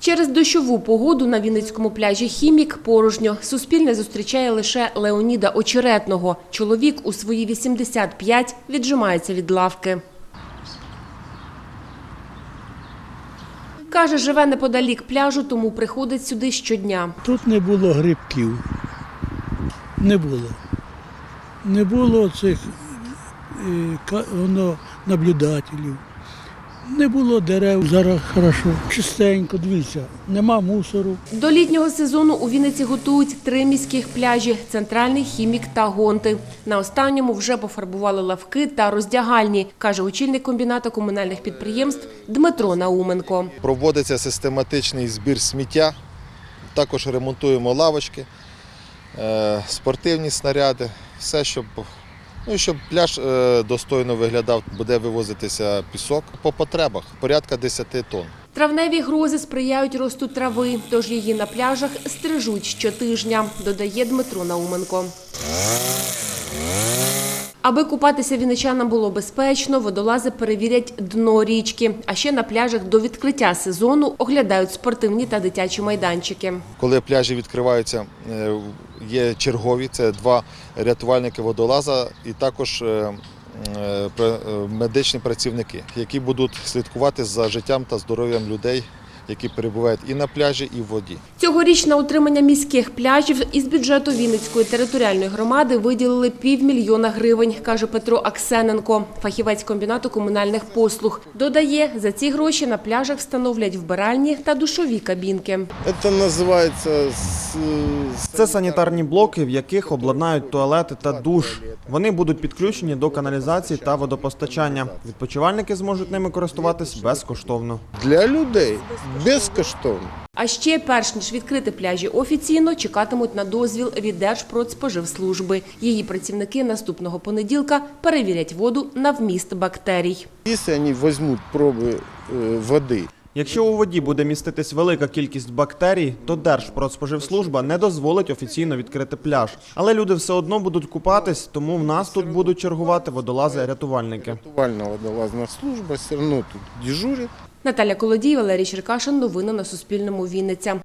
Через дощову погоду на Вінницькому пляжі Хімік порожньо. Суспільне зустрічає лише Леоніда Очеретного. Чоловік у свої 85 віджимається від лавки. Каже, живе неподалік пляжу, тому приходить сюди щодня. Тут не було грибків. Не було. Не було цих е, воно, наблюдателів. Не було дерев. Зараз хорошо. Чистенько, дивіться, нема мусору. До літнього сезону у Вінниці готують три міських пляжі – центральний, хімік та гонти. На останньому вже пофарбували лавки та роздягальні, каже очільник комбіната комунальних підприємств Дмитро Науменко. Проводиться систематичний збір сміття, також ремонтуємо лавочки, е, спортивні снаряди, все, щоб, ну, і щоб пляж е, достойно виглядав, буде вивозитися пісок по потребах, порядка 10 тонн. Травневі грози сприяють росту трави, тож її на пляжах стрижуть щотижня, додає Дмитро Науменко. Аби купатися вінничанам було безпечно, водолази перевірять дно річки. А ще на пляжах до відкриття сезону оглядають спортивні та дитячі майданчики. Коли пляжі відкриваються, е, є чергові, це два рятувальники водолаза і також е, е, медичні працівники, які будуть слідкувати за життям та здоров'ям людей, які перебувають і на пляжі, і в воді. Цьогоріч на утримання міських пляжів із бюджету Вінницької територіальної громади виділили півмільйона гривень, каже Петро Аксененко, фахівець комбінату комунальних послуг. Додає, за ці гроші на пляжах встановлять вбиральні та душові кабінки. Это называется с- Це санітарні блоки, в яких обладнають туалети та душ. Вони будуть підключені до каналізації та водопостачання. Відпочивальники зможуть ними користуватись безкоштовно. для людей безкоштовно. А ще, перш ніж відкрити пляжі офіційно, чекатимуть на дозвіл від Держпродспоживслужби. Її працівники наступного понеділка перевірять воду на вміст бактерій. Если они возьмут пробы э, воды Якщо у воді буде міститись велика кількість бактерій, то Держпродспоживслужба не дозволить офіційно відкрити пляж. Але люди все одно будуть купатись, тому в нас тут будуть чергувати водолази-рятувальники. рятувальная водолазная служба все равно тут дежурит. Наталя Колодій, Валерій Черкашин. Новини на Суспільному. Вінниця.